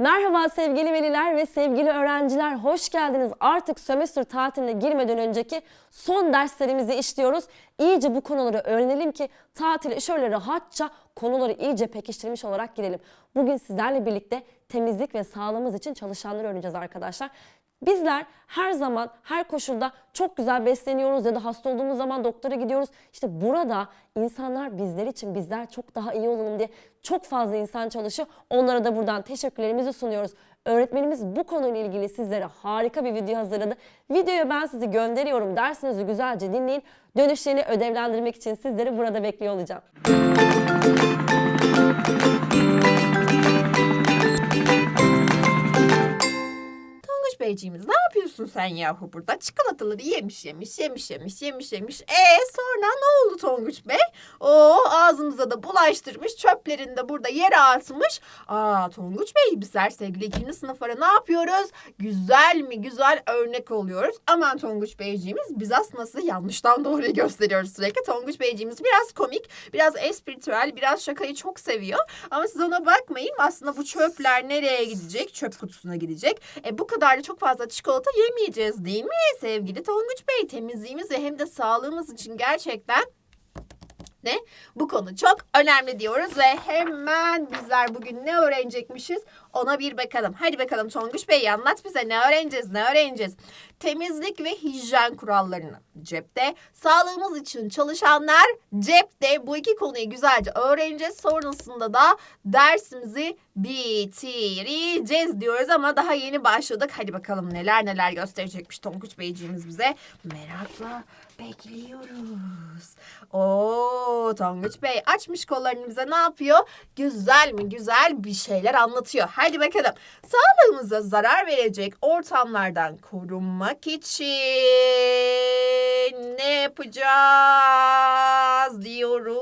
Merhaba sevgili veliler ve sevgili öğrenciler. Hoş geldiniz. Artık sömestr tatiline girmeden önceki son derslerimizi işliyoruz. İyice bu konuları öğrenelim ki tatile şöyle rahatça konuları iyice pekiştirmiş olarak girelim. Bugün sizlerle birlikte temizlik ve sağlığımız için çalışanları öğreneceğiz arkadaşlar. Bizler her zaman, her koşulda çok güzel besleniyoruz ya da hasta olduğumuz zaman doktora gidiyoruz. İşte burada insanlar bizler için, bizler çok daha iyi olalım diye çok fazla insan çalışıyor. Onlara da buradan teşekkürlerimizi sunuyoruz. Öğretmenimiz bu konuyla ilgili sizlere harika bir video hazırladı. Videoyu ben sizi gönderiyorum. Dersinizi güzelce dinleyin. Dönüşlerini ödevlendirmek için sizleri burada bekliyor olacağım. Beyciğimiz ne yapıyorsun sen yahu burada? Çikolataları yemiş yemiş yemiş yemiş yemiş yemiş. E sonra ne oldu Tonguç Bey? O ağzımıza da bulaştırmış çöplerini de burada yere atmış. Aa Tonguç Bey bizler sevgili ikinci sınıflara ne yapıyoruz? Güzel mi güzel örnek oluyoruz. Aman Tonguç Beyciğimiz biz aslında size yanlıştan doğruyu gösteriyoruz sürekli. Tonguç Beyciğimiz biraz komik, biraz espritüel, biraz şakayı çok seviyor. Ama siz ona bakmayın. Aslında bu çöpler nereye gidecek? Çöp kutusuna gidecek. E bu kadar da çok fazla çikolata yemeyeceğiz değil mi sevgili Tonguç Bey? Temizliğimiz ve hem de sağlığımız için gerçekten ne? Bu konu çok önemli diyoruz ve hemen bizler bugün ne öğrenecekmişiz ona bir bakalım. Hadi bakalım Tonguç Bey anlat bize ne öğreneceğiz ne öğreneceğiz. Temizlik ve hijyen kurallarını cepte. Sağlığımız için çalışanlar cepte. Bu iki konuyu güzelce öğreneceğiz. Sonrasında da dersimizi bitireceğiz diyoruz ama daha yeni başladık. Hadi bakalım neler neler gösterecekmiş Tonguç Beyciğimiz bize. Merakla bekliyoruz. Oo Tonguç Bey açmış kollarını bize ne yapıyor? Güzel mi güzel bir şeyler anlatıyor. Hadi bakalım. Sağlığımıza zarar verecek ortamlardan korunmak için ne yapacağız diyoruz.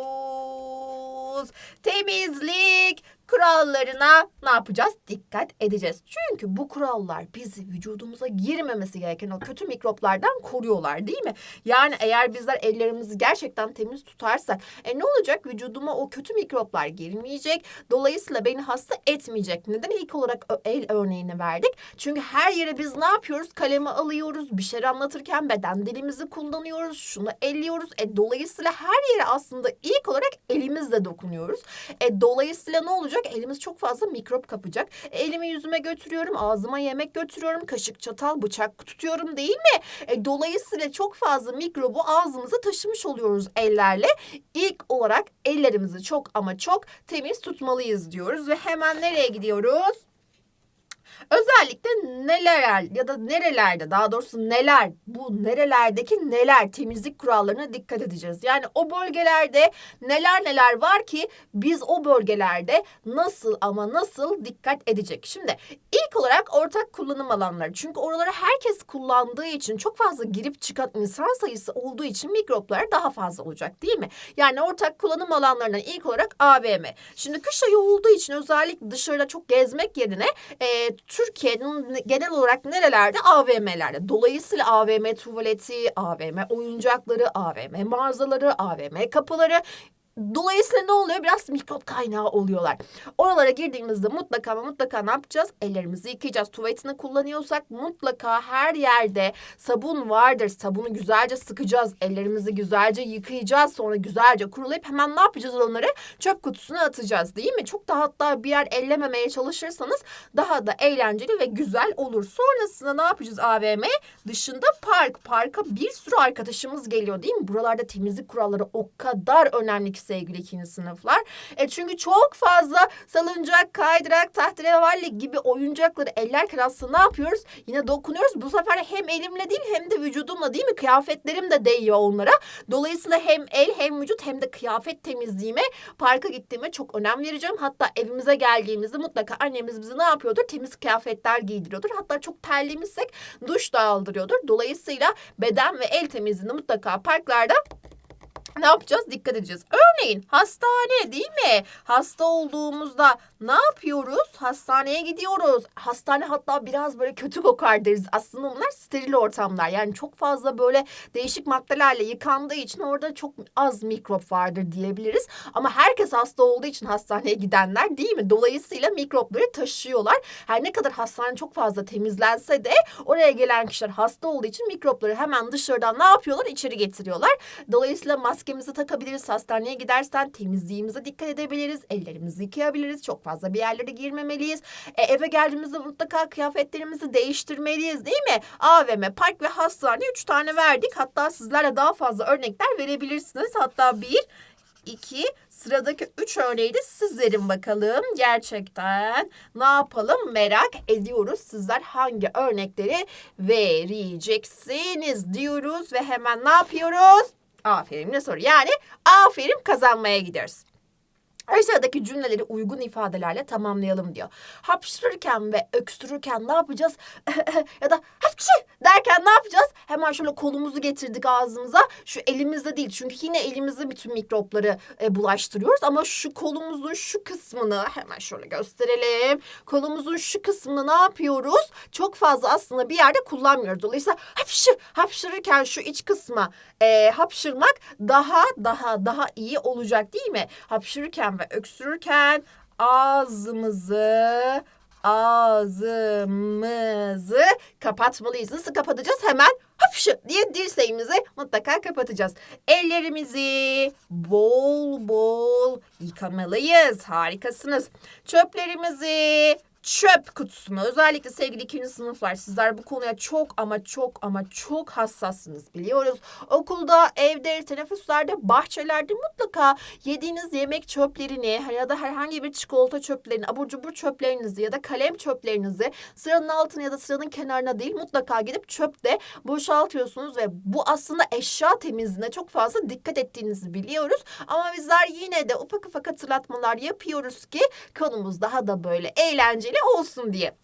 Temizlik kurallarına ne yapacağız? Dikkat edeceğiz. Çünkü bu kurallar bizi vücudumuza girmemesi gereken o kötü mikroplardan koruyorlar değil mi? Yani eğer bizler ellerimizi gerçekten temiz tutarsak e ne olacak? Vücuduma o kötü mikroplar girmeyecek. Dolayısıyla beni hasta etmeyecek. Neden ilk olarak el örneğini verdik? Çünkü her yere biz ne yapıyoruz? Kalemi alıyoruz. Bir şeyler anlatırken beden dilimizi kullanıyoruz. Şunu elliyoruz. E dolayısıyla her yere aslında ilk olarak elimizle dokunuyoruz. E dolayısıyla ne olacak? Elimiz çok fazla mikrop kapacak. Elimi yüzüme götürüyorum, ağzıma yemek götürüyorum, kaşık, çatal, bıçak tutuyorum değil mi? E, dolayısıyla çok fazla mikrobu ağzımıza taşımış oluyoruz ellerle. İlk olarak ellerimizi çok ama çok temiz tutmalıyız diyoruz ve hemen nereye gidiyoruz? Özellikle neler ya da nerelerde daha doğrusu neler bu nerelerdeki neler temizlik kurallarına dikkat edeceğiz. Yani o bölgelerde neler neler var ki biz o bölgelerde nasıl ama nasıl dikkat edecek. Şimdi ilk olarak ortak kullanım alanları. Çünkü oraları herkes kullandığı için çok fazla girip çıkan insan sayısı olduğu için mikroplar daha fazla olacak değil mi? Yani ortak kullanım alanlarından ilk olarak AVM. Şimdi kış ayı olduğu için özellikle dışarıda çok gezmek yerine e, Türkiye'nin genel olarak nerelerde AVM'lerde. Dolayısıyla AVM tuvaleti, AVM oyuncakları, AVM mağazaları, AVM kapıları Dolayısıyla ne oluyor? Biraz mikrop kaynağı oluyorlar. Oralara girdiğimizde mutlaka ama mutlaka ne yapacağız? Ellerimizi yıkayacağız. Tuvaletini kullanıyorsak mutlaka her yerde sabun vardır. Sabunu güzelce sıkacağız. Ellerimizi güzelce yıkayacağız. Sonra güzelce kurulayıp hemen ne yapacağız onları? Çöp kutusuna atacağız değil mi? Çok da hatta bir yer ellememeye çalışırsanız daha da eğlenceli ve güzel olur. Sonrasında ne yapacağız AVM? Dışında park. Parka bir sürü arkadaşımız geliyor değil mi? Buralarda temizlik kuralları o kadar önemli ki sevgili ikinci sınıflar. E çünkü çok fazla salıncak, kaydırak, tahterevalli gibi oyuncakları ellerken aslında ne yapıyoruz? Yine dokunuyoruz. Bu sefer hem elimle değil hem de vücudumla değil mi? Kıyafetlerim de değiyor onlara. Dolayısıyla hem el hem vücut hem de kıyafet temizliğime parka gittiğime çok önem vereceğim. Hatta evimize geldiğimizde mutlaka annemiz bizi ne yapıyordur? Temiz kıyafetler giydiriyordur. Hatta çok terlemişsek duş da aldırıyordur. Dolayısıyla beden ve el temizliğini mutlaka parklarda ne yapacağız? Dikkat edeceğiz. Örneğin hastane değil mi? Hasta olduğumuzda ne yapıyoruz? Hastaneye gidiyoruz. Hastane hatta biraz böyle kötü kokar deriz. Aslında bunlar steril ortamlar. Yani çok fazla böyle değişik maddelerle yıkandığı için orada çok az mikrop vardır diyebiliriz. Ama herkes hasta olduğu için hastaneye gidenler değil mi? Dolayısıyla mikropları taşıyorlar. Her ne kadar hastane çok fazla temizlense de oraya gelen kişiler hasta olduğu için mikropları hemen dışarıdan ne yapıyorlar? İçeri getiriyorlar. Dolayısıyla maskemizi takabiliriz. Hastaneye gidersen temizliğimize dikkat edebiliriz. Ellerimizi yıkayabiliriz. Çok fazla bir yerlere girmemeliyiz. E, eve geldiğimizde mutlaka kıyafetlerimizi değiştirmeliyiz değil mi? AVM, park ve hastane üç tane verdik. Hatta sizlerle daha fazla örnekler verebilirsiniz. Hatta bir, iki, sıradaki üç örneği de siz verin bakalım. Gerçekten ne yapalım merak ediyoruz. Sizler hangi örnekleri vereceksiniz diyoruz ve hemen ne yapıyoruz? Aferin ne soru? Yani aferin kazanmaya gidiyoruz. Aşağıdaki cümleleri uygun ifadelerle tamamlayalım diyor. Hapşırırken ve öksürürken ne yapacağız? ya da hapşı derken ne yapacağız? Hemen şöyle kolumuzu getirdik ağzımıza. Şu elimizde değil çünkü yine elimizde bütün mikropları e, bulaştırıyoruz. Ama şu kolumuzun şu kısmını hemen şöyle gösterelim. Kolumuzun şu kısmını ne yapıyoruz? Çok fazla aslında bir yerde kullanmıyoruz. Dolayısıyla hapşı hapşırırken şu iç kısma e, hapşırmak daha daha daha iyi olacak değil mi? Hapşırırken ve öksürürken ağzımızı ağzımızı kapatmalıyız. Nasıl kapatacağız? Hemen hapşı diye dirseğimizi mutlaka kapatacağız. Ellerimizi bol bol yıkamalıyız. Harikasınız. Çöplerimizi çöp kutusuna özellikle sevgili ikinci sınıflar sizler bu konuya çok ama çok ama çok hassassınız biliyoruz. Okulda, evde, teneffüslerde, bahçelerde mutlaka yediğiniz yemek çöplerini ya da herhangi bir çikolata çöplerini, abur cubur çöplerinizi ya da kalem çöplerinizi sıranın altına ya da sıranın kenarına değil mutlaka gidip çöpte boşaltıyorsunuz ve bu aslında eşya temizliğine çok fazla dikkat ettiğinizi biliyoruz. Ama bizler yine de ufak ufak hatırlatmalar yapıyoruz ki konumuz daha da böyle eğlenceli olsun diye.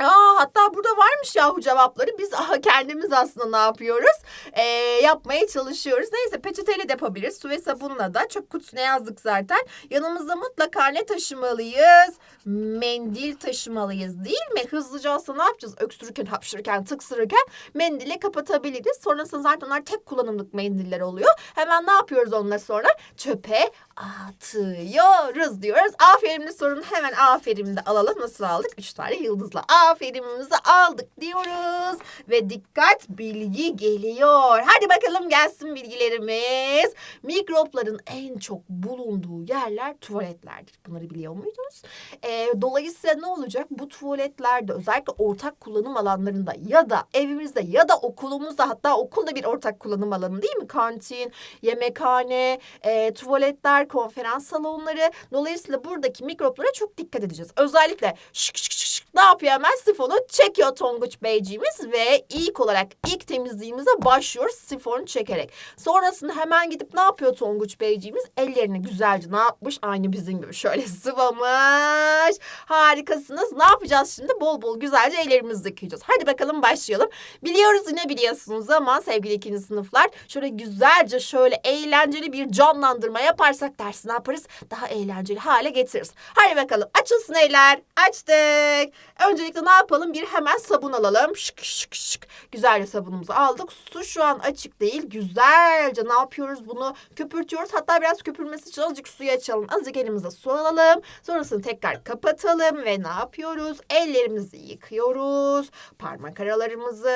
Aa, hatta burada varmış yahu cevapları. Biz aha, kendimiz aslında ne yapıyoruz? Ee, yapmaya çalışıyoruz. Neyse peçeteyle de yapabiliriz. Su ve sabunla da. Çöp kutusuna yazdık zaten. Yanımızda mutlaka ne taşımalıyız? Mendil taşımalıyız değil mi? Hızlıca aslında ne yapacağız? Öksürürken, hapşırırken, tıksırırken mendile kapatabiliriz. Sonrasında zaten onlar tek kullanımlık mendiller oluyor. Hemen ne yapıyoruz onları sonra? Çöpe atıyoruz diyoruz. Aferinli sorunu hemen aferin de alalım. Nasıl aldık? Üç tane yıldızla. Aferinimizi aldık diyoruz. Ve dikkat bilgi geliyor. Hadi bakalım gelsin bilgilerimiz. Mikropların en çok bulunduğu yerler tuvaletlerdir. Bunları biliyor muydunuz? Ee, dolayısıyla ne olacak? Bu tuvaletlerde özellikle ortak kullanım alanlarında ya da evimizde ya da okulumuzda hatta okulda bir ortak kullanım alanı değil mi? Kantin, yemekhane, e, tuvaletler, konferans salonları. Dolayısıyla buradaki mikroplara çok dikkat edeceğiz. Özellikle şık şık şık şık ne yapıyor hemen sifonu çekiyor Tonguç Beyciğimiz ve ilk olarak ilk temizliğimize başlıyoruz sifonu çekerek. Sonrasında hemen gidip ne yapıyor Tonguç Beyciğimiz? Ellerini güzelce ne yapmış? Aynı bizim gibi şöyle sıvamış. Harikasınız. Ne yapacağız şimdi? Bol bol güzelce ellerimizi yıkayacağız. Hadi bakalım başlayalım. Biliyoruz yine biliyorsunuz ama sevgili ikinci sınıflar şöyle güzelce şöyle eğlenceli bir canlandırma yaparsak dersi ne yaparız? Daha eğlenceli hale getiririz. Hadi bakalım açılsın eller. Açtık. Öncelikle ne yapalım? Bir hemen sabun alalım. Şık şık şık. Güzelce sabunumuzu aldık. Su şu an açık değil. Güzelce ne yapıyoruz? Bunu köpürtüyoruz. Hatta biraz köpürmesi için azıcık suyu açalım. Azıcık elimize su alalım. Sonrasını tekrar kapatalım ve ne yapıyoruz? Ellerimizi yıkıyoruz. Parmak aralarımızı,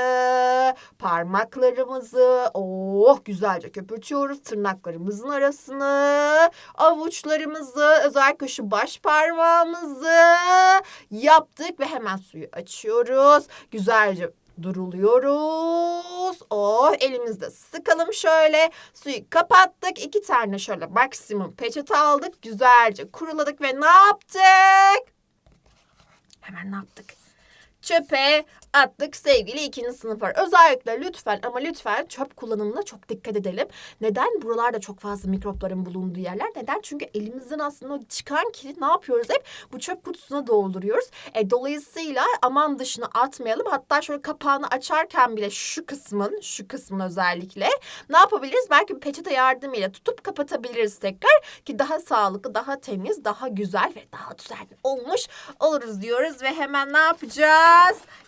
parmaklarımızı oh güzelce köpürtüyoruz. Tırnaklarımızın arasını, avuçlarımızı, özellikle şu baş parmağımızı yaptık ve hemen suyu açıyoruz. Güzelce duruluyoruz. Oh elimizde sıkalım şöyle. Suyu kapattık. İki tane şöyle maksimum peçete aldık. Güzelce kuruladık ve ne yaptık? Hemen ne yaptık? Çöpe attık sevgili ikinci sınıflar. Özellikle lütfen ama lütfen çöp kullanımına çok dikkat edelim. Neden? Buralarda çok fazla mikropların bulunduğu yerler. Neden? Çünkü elimizden aslında çıkan kiri ne yapıyoruz hep? Bu çöp kutusuna dolduruyoruz. E, dolayısıyla aman dışına atmayalım. Hatta şöyle kapağını açarken bile şu kısmın, şu kısmın özellikle ne yapabiliriz? Belki bir peçete yardımıyla tutup kapatabiliriz tekrar ki daha sağlıklı, daha temiz, daha güzel ve daha düzenli olmuş oluruz diyoruz ve hemen ne yapacağız?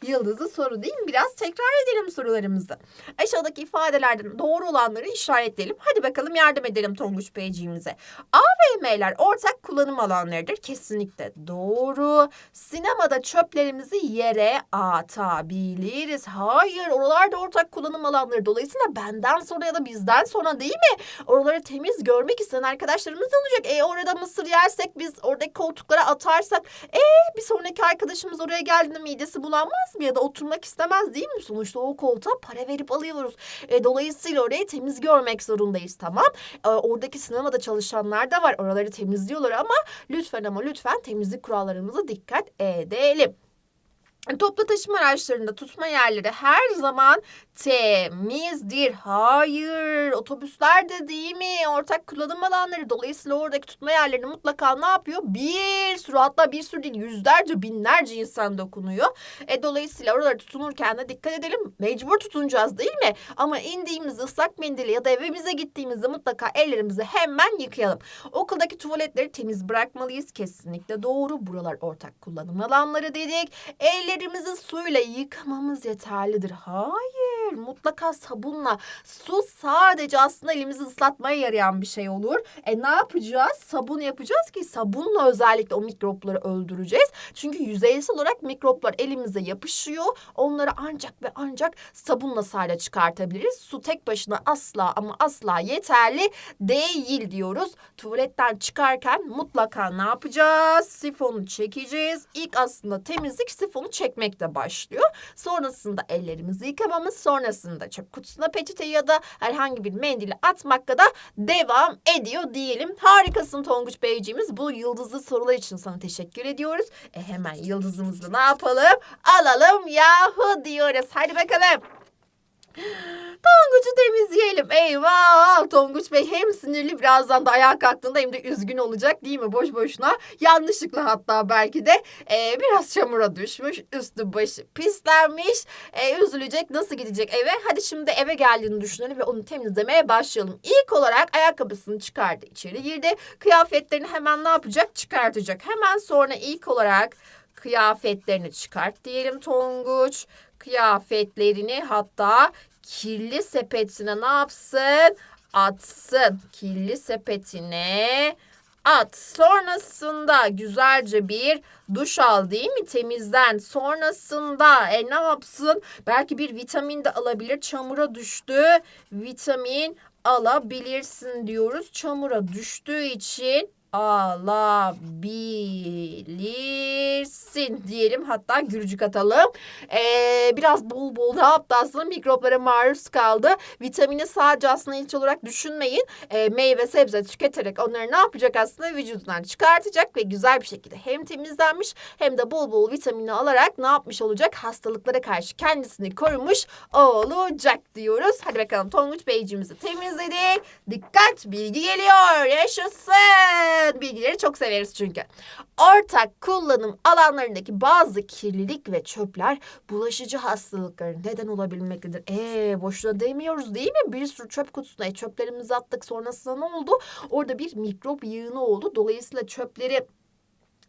Yıldızı soru değil mi? Biraz tekrar edelim sorularımızı. Aşağıdaki ifadelerden doğru olanları işaretleyelim. Hadi bakalım yardım edelim Tonguç Beyciğimize. A ve M'ler ortak kullanım alanlarıdır. Kesinlikle doğru. Sinemada çöplerimizi yere atabiliriz. Hayır, oralarda ortak kullanım alanları. Dolayısıyla benden sonra ya da bizden sonra değil mi? Oraları temiz görmek isteyen arkadaşlarımız olacak. E orada mısır yersek biz oradaki koltuklara atarsak e bir sonraki arkadaşımız oraya geldiğinde midesi bulanmaz mı ya da oturmak istemez değil mi? Sonuçta o koltuğa para verip alıyoruz. E, dolayısıyla orayı temiz görmek zorundayız tamam. E, oradaki sinemada çalışanlar da var. Oraları temizliyorlar ama lütfen ama lütfen temizlik kurallarımıza dikkat edelim. Toplu taşıma araçlarında tutma yerleri her zaman temizdir. Hayır, otobüslerde değil mi? Ortak kullanım alanları. Dolayısıyla oradaki tutma yerlerini mutlaka ne yapıyor? Bir sürü hatta bir sürü değil yüzlerce binlerce insan dokunuyor. E, dolayısıyla oraları tutunurken de dikkat edelim. Mecbur tutunacağız değil mi? Ama indiğimizde ıslak mendili ya da evimize gittiğimizde mutlaka ellerimizi hemen yıkayalım. Okuldaki tuvaletleri temiz bırakmalıyız. Kesinlikle doğru. Buralar ortak kullanım alanları dedik. Ellerimizi suyla yıkamamız yeterlidir. Hayır. Mutlaka sabunla. Su sadece aslında elimizi ıslatmaya yarayan bir şey olur. E ne yapacağız? Sabun yapacağız ki sabunla özellikle o mikropları öldüreceğiz. Çünkü yüzeysel olarak mikroplar elimize yapışıyor. Onları ancak ve ancak sabunla sadece çıkartabiliriz. Su tek başına asla ama asla yeterli değil diyoruz. Tuvaletten çıkarken mutlaka ne yapacağız? Sifonu çekeceğiz. İlk aslında temizlik sifonu çekmekle başlıyor. Sonrasında ellerimizi yıkamamız, sonrasında çöp kutusuna peçete ya da herhangi bir mendili atmakla da devam ediyor diyelim. Harikasın Tonguç Beyciğimiz. Bu yıldızlı sorular için sana teşekkür ediyoruz. E hemen yıldızımızı ne yapalım? Alalım yahu diyoruz. Hadi bakalım. Tonguç'u temizleyelim. Eyvah! Tonguç Bey hem sinirli birazdan da ayağa kalktığında hem de üzgün olacak değil mi? Boş boşuna. Yanlışlıkla hatta belki de e, biraz çamura düşmüş. Üstü başı pislenmiş. E, üzülecek. Nasıl gidecek eve? Hadi şimdi eve geldiğini düşünelim ve onu temizlemeye başlayalım. İlk olarak ayakkabısını çıkardı. içeri girdi. Kıyafetlerini hemen ne yapacak? Çıkartacak. Hemen sonra ilk olarak kıyafetlerini çıkart diyelim Tonguç. Kıyafetlerini hatta kirli sepetine ne yapsın? Atsın. Kirli sepetine at. Sonrasında güzelce bir duş al değil mi? Temizlen. Sonrasında e, ne yapsın? Belki bir vitamin de alabilir. Çamura düştü. Vitamin alabilirsin diyoruz. Çamura düştüğü için alabilirsin diyelim. Hatta gülücük atalım. Ee, biraz bol bol da hatta aslında mikroplara maruz kaldı. Vitamini sadece aslında ilk olarak düşünmeyin. Ee, meyve sebze tüketerek onları ne yapacak aslında vücudundan çıkartacak ve güzel bir şekilde hem temizlenmiş hem de bol bol vitamini alarak ne yapmış olacak? Hastalıklara karşı kendisini korumuş olacak diyoruz. Hadi bakalım Tonguç Beyciğimizi temizledik. Dikkat bilgi geliyor. Yaşasın. Bilgileri çok severiz çünkü. Ortak kullanım alanlarındaki bazı kirlilik ve çöpler bulaşıcı hastalıkların neden olabilmektedir. Eee boşuna demiyoruz değil mi? Bir sürü çöp kutusuna e, çöplerimizi attık sonrasında ne oldu? Orada bir mikrop yığını oldu. Dolayısıyla çöpleri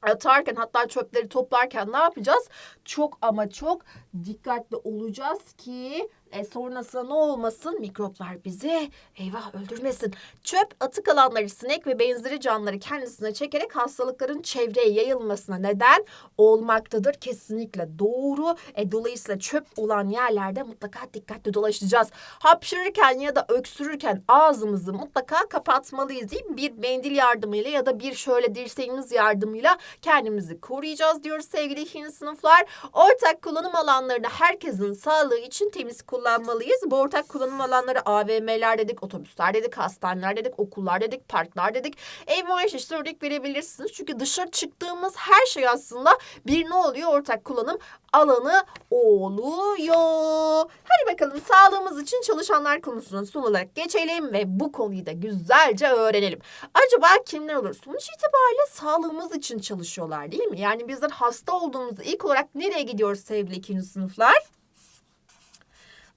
atarken hatta çöpleri toplarken ne yapacağız? Çok ama çok dikkatli olacağız ki e, sonrasında ne olmasın? Mikroplar bizi eyvah öldürmesin. Çöp atık alanları sinek ve benzeri canlıları kendisine çekerek hastalıkların çevreye yayılmasına neden olmaktadır. Kesinlikle doğru. E, dolayısıyla çöp olan yerlerde mutlaka dikkatli dolaşacağız. Hapşırırken ya da öksürürken ağzımızı mutlaka kapatmalıyız değil mi? Bir mendil yardımıyla ya da bir şöyle dirseğimiz yardımıyla kendimizi koruyacağız diyoruz sevgili ikinci sınıflar. Ortak kullanım alanlarında herkesin sağlığı için temiz kullanım kullanmalıyız? Bu ortak kullanım alanları AVM'ler dedik, otobüsler dedik, hastaneler dedik, okullar dedik, parklar dedik. Ve işte örnek verebilirsiniz. Çünkü dışarı çıktığımız her şey aslında bir ne oluyor? Ortak kullanım alanı oluyor. Hadi bakalım sağlığımız için çalışanlar konusuna son olarak geçelim ve bu konuyu da güzelce öğrenelim. Acaba kimler olur? Sonuç itibariyle sağlığımız için çalışıyorlar değil mi? Yani bizler hasta olduğumuzda ilk olarak nereye gidiyoruz sevgili ikinci sınıflar?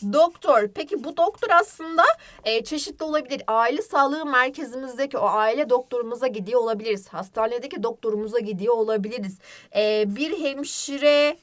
Doktor. Peki bu doktor aslında e, çeşitli olabilir. Aile sağlığı merkezimizdeki o aile doktorumuza gidiyor olabiliriz. Hastanedeki doktorumuza gidiyor olabiliriz. E, bir hemşire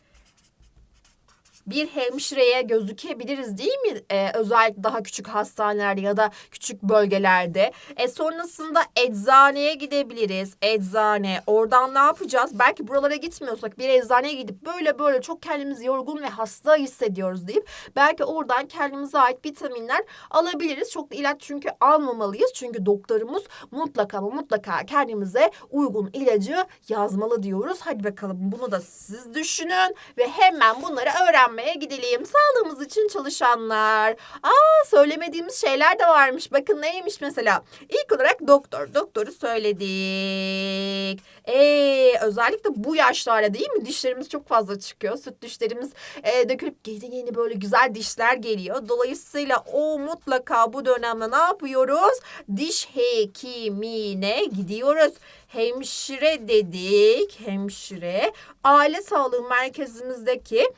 bir hemşireye gözükebiliriz değil mi? Ee, özellikle daha küçük hastanelerde ya da küçük bölgelerde. E, sonrasında eczaneye gidebiliriz. Eczane. Oradan ne yapacağız? Belki buralara gitmiyorsak bir eczaneye gidip böyle böyle çok kendimizi yorgun ve hasta hissediyoruz deyip belki oradan kendimize ait vitaminler alabiliriz. Çok da ilaç çünkü almamalıyız. Çünkü doktorumuz mutlaka ama mutlaka kendimize uygun ilacı yazmalı diyoruz. Hadi bakalım bunu da siz düşünün ve hemen bunları öğrenmeye gidelim. Sağlığımız için çalışanlar. Aa söylemediğimiz şeyler de varmış. Bakın neymiş mesela? İlk olarak doktor. Doktoru söyledik. Ee, özellikle bu yaşlarda değil mi? Dişlerimiz çok fazla çıkıyor. Süt dişlerimiz e, dökülüp yeni yeni böyle güzel dişler geliyor. Dolayısıyla o mutlaka bu dönemde ne yapıyoruz? Diş hekimine gidiyoruz. Hemşire dedik. Hemşire. Aile sağlığı merkezimizdeki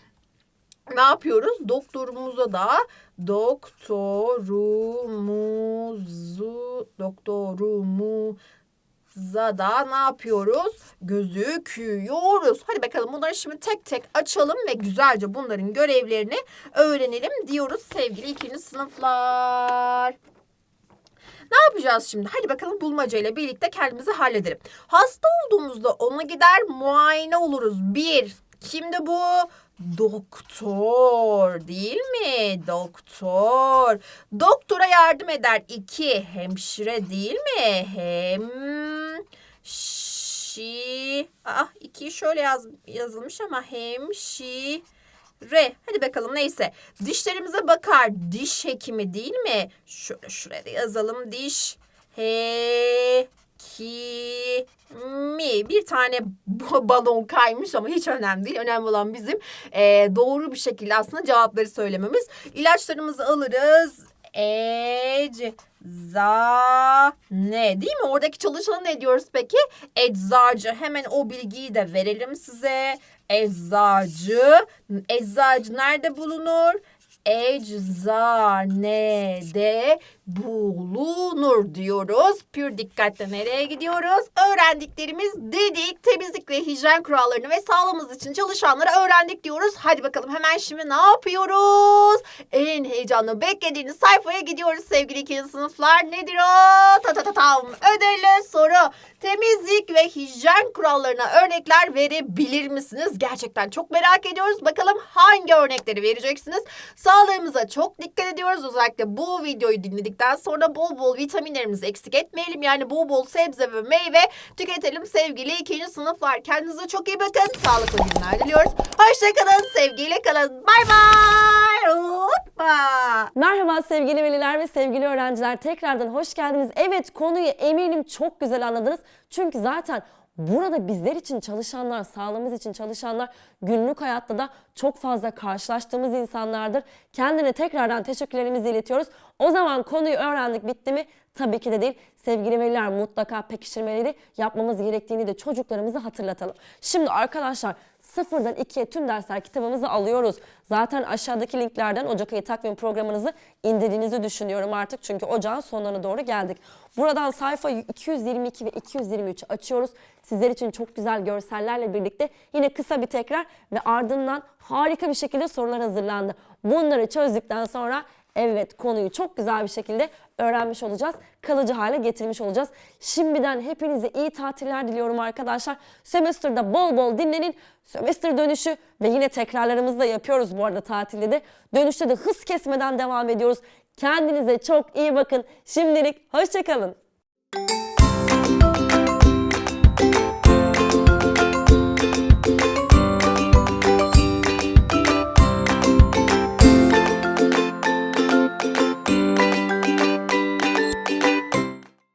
ne yapıyoruz? Doktorumuza da doktorumuzu doktorumuza da ne yapıyoruz? Gözüküyoruz. Hadi bakalım bunları şimdi tek tek açalım ve güzelce bunların görevlerini öğrenelim diyoruz sevgili ikinci sınıflar. Ne yapacağız şimdi? Hadi bakalım bulmacayla birlikte kendimizi halledelim. Hasta olduğumuzda ona gider muayene oluruz. Bir, kimdi bu? Doktor değil mi? Doktor. Doktora yardım eder. İki, hemşire değil mi? Hem şi. Ah ikiyi şöyle yaz, yazılmış ama hemşi. Re. Hadi bakalım neyse. Dişlerimize bakar. Diş hekimi değil mi? Şöyle şuraya yazalım. Diş he ki mi bir tane balon kaymış ama hiç önemli değil. Önemli olan bizim eee, doğru bir şekilde aslında cevapları söylememiz. İlaçlarımızı alırız. Eczane değil mi? Oradaki çalışana ne diyoruz peki? Eczacı. Hemen o bilgiyi de verelim size. Eczacı. Eczacı nerede bulunur? eczanede bulunur diyoruz. Pür dikkatle nereye gidiyoruz? Öğrendiklerimiz dedik. Temizlik ve hijyen kurallarını ve sağlığımız için çalışanları öğrendik diyoruz. Hadi bakalım hemen şimdi ne yapıyoruz? En heyecanlı beklediğiniz sayfaya gidiyoruz sevgili ikinci sınıflar. Nedir o? Ta ta ta tam. Ödüllü soru. Temizlik ve hijyen kurallarına örnekler verebilir misiniz? Gerçekten çok merak ediyoruz. Bakalım hangi örnekleri vereceksiniz? Sağlığımıza çok dikkat ediyoruz. Özellikle bu videoyu dinledikten sonra bol bol vitaminlerimizi eksik etmeyelim. Yani bol bol sebze ve meyve tüketelim sevgili ikinci sınıflar. Kendinize çok iyi bakın. Sağlıklı günler diliyoruz. Hoşçakalın. Sevgiyle kalın. Bay bay. Hoppa. Merhaba sevgili veliler ve sevgili öğrenciler. Tekrardan hoş geldiniz. Evet konuyu eminim çok güzel anladınız. Çünkü zaten burada bizler için çalışanlar, sağlığımız için çalışanlar günlük hayatta da çok fazla karşılaştığımız insanlardır. Kendine tekrardan teşekkürlerimizi iletiyoruz. O zaman konuyu öğrendik bitti mi? Tabii ki de değil. Sevgili veliler mutlaka pekiştirmeleri yapmamız gerektiğini de çocuklarımıza hatırlatalım. Şimdi arkadaşlar sıfırdan ikiye tüm dersler kitabımızı alıyoruz. Zaten aşağıdaki linklerden Ocak ayı takvim programınızı indirdiğinizi düşünüyorum artık. Çünkü ocağın sonlarına doğru geldik. Buradan sayfa 222 ve 223 açıyoruz. Sizler için çok güzel görsellerle birlikte yine kısa bir tekrar ve ardından harika bir şekilde sorular hazırlandı. Bunları çözdükten sonra Evet konuyu çok güzel bir şekilde öğrenmiş olacağız. Kalıcı hale getirmiş olacağız. Şimdiden hepinize iyi tatiller diliyorum arkadaşlar. Sömestr'da bol bol dinlenin. Sömestr dönüşü ve yine tekrarlarımızı da yapıyoruz bu arada tatilde de. Dönüşte de hız kesmeden devam ediyoruz. Kendinize çok iyi bakın. Şimdilik hoşçakalın.